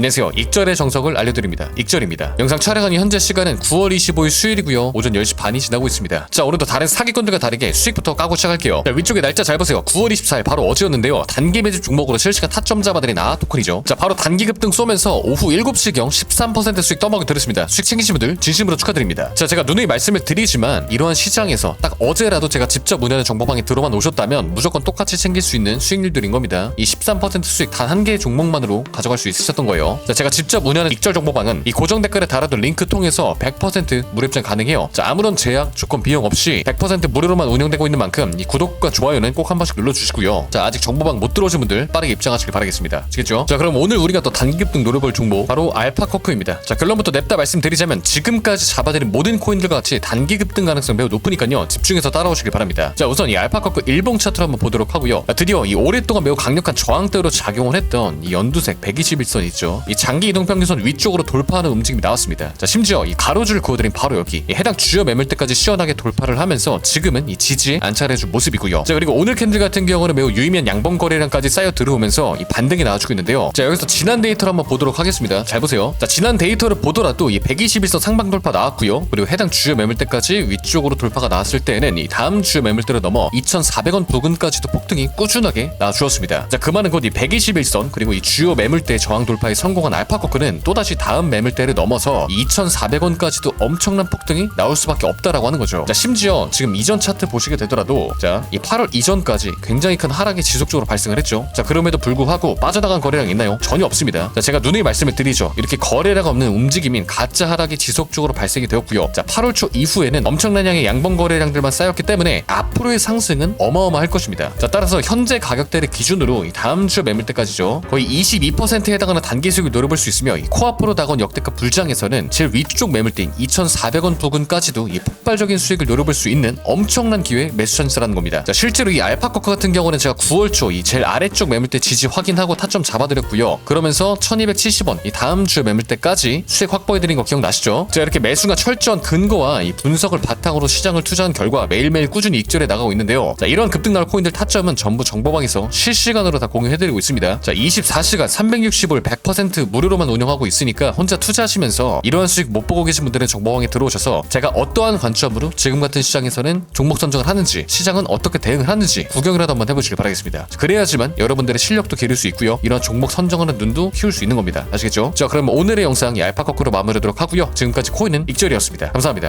안녕하세요. 익절의 정석을 알려드립니다. 익절입니다. 영상 촬영하는 현재 시간은 9월 25일 수요일이고요. 오전 10시 반이 지나고 있습니다. 자, 오늘도 다른 사기꾼들과 다르게 수익부터 까고 시작할게요. 자, 위쪽에 날짜 잘 보세요. 9월 24일 바로 어제였는데요. 단기 매집 종목으로 실시간 타점 잡아드린 아토큰이죠. 자, 바로 단기 급등 쏘면서 오후 7시경 13% 수익 떠먹여 들었습니다. 수익 챙기신 분들 진심으로 축하드립니다. 자, 제가 누누이 말씀을 드리지만 이러한 시장에서 딱 어제라도 제가 직접 운영하는 정보방에 들어만 오셨다면 무조건 똑같이 챙길 수 있는 수익률들인 겁니다. 이 13% 수익 단 한 개의 종목만으로 가져갈 수 있으셨던 거예요. 자, 제가 직접 운영하는 익절 정보방은 이 고정 댓글에 달아둔 링크 통해서 100% 무료 입장 가능해요. 자, 아무런 제약, 조건, 비용 없이 100% 무료로만 운영되고 있는 만큼 이 구독과 좋아요는 꼭 한 번씩 눌러주시고요. 자, 아직 정보방 못 들어오신 분들 빠르게 입장하시길 바라겠습니다. 아시겠죠? 자, 그럼 오늘 우리가 또 단기 급등 노려볼 종목 바로 알파커크입니다. 자, 결론부터 냅다 말씀드리자면 지금까지 잡아드린 모든 코인들과 같이 단기 급등 가능성 매우 높으니까요. 집중해서 따라오시길 바랍니다. 자, 우선 이 알파커크 일봉 차트로 한번 보도록 하고요. 자, 드디어 이 오랫동안 매우 강력한 저항대로 작용을 했던 이 연두색 121선 있죠. 이 장기 이동 평균선 위쪽으로 돌파하는 움직임이 나왔습니다. 자, 심지어 이 가로줄 그어드린 바로 여기 이 해당 주요 매물대까지 시원하게 돌파를 하면서 지금은 이 지지에 안착해준 모습이고요. 자, 그리고 오늘 캔들 같은 경우는 매우 유의미한 양봉 거래량까지 쌓여 들어오면서 이 반등이 나와주고 있는데요. 자, 여기서 지난 데이터를 한번 보도록 하겠습니다. 잘 보세요. 자, 지난 데이터를 보더라도 이 121선 상방 돌파 나왔고요. 그리고 해당 주요 매물대까지 위쪽으로 돌파가 나왔을 때에는 이 다음 주요 매물대를 넘어 2,400원 부근까지도 폭등이 꾸준하게 나와주었습니다. 자, 그 말은 곧 이 121선 그리고 이 주요 매물대 저항 돌파에 성 공한 알파코크는 또다시 다음 매물대를 넘어서 2,400원까지도 엄청난 폭등이 나올 수밖에 없다라고 하는 거죠. 자, 심지어 지금 이전 차트 보시게 되더라도 자, 이 8월 이전까지 굉장히 큰 하락이 지속적으로 발생을 했죠. 자, 그럼에도 불구하고 빠져나간 거래량 있나요? 전혀 없습니다. 자, 제가 누누이 말씀을 드리죠. 이렇게 거래량 없는 움직임인 가짜 하락이 지속적으로 발생이 되었고요. 자, 8월 초 이후에는 엄청난 양의 양봉 거래량들만 쌓였기 때문에 앞으로의 상승은 어마어마할 것입니다. 자, 따라서 현재 가격대를 기준으로 이 다음 주 매물대까지죠. 거의 22%에 해당하는 단기 수익을 노려볼 수 있으며 이 코앞으로 다가온 역대급 불장에서는 제일 위쪽 매물대인 2,400원 부근까지도 이 폭발적인 수익을 노려볼 수 있는 엄청난 기회 매수 찬스라는 겁니다. 자, 실제로 이 알파코크 같은 경우는 제가 9월 초 이 제일 아래쪽 매물대 지지 확인하고 타점 잡아드렸고요. 그러면서 1270원 이 다음 주 매물대까지 수익 확보해드린 거 기억나시죠? 자, 이렇게 매수가 철저한 근거와 이 분석을 바탕으로 시장을 투자한 결과 매일매일 꾸준히 익절해 나가고 있는데요. 자, 이런 급등 나올 코인들 타점은 전부 정보방에서 실시간으로 다 공유해드리고 있습니다. 자, 24시간 360을 100% 무료로만 운영하고 있으니까 혼자 투자하시면서 이러한 수익 못 보고 계신 분들은 정보방에 들어오셔서 제가 어떠한 관점으로 지금 같은 시장에서는 종목 선정을 하는지 시장은 어떻게 대응을 하는지 구경이라도 한번 해보시길 바라겠습니다. 그래야지만 여러분들의 실력도 기를 수 있고요. 이런 종목 선정하는 눈도 키울 수 있는 겁니다. 아시겠죠? 자, 그럼 오늘의 영상 이 알파커크로 마무리하도록 하고요. 지금까지 코인은 익절이었습니다. 감사합니다.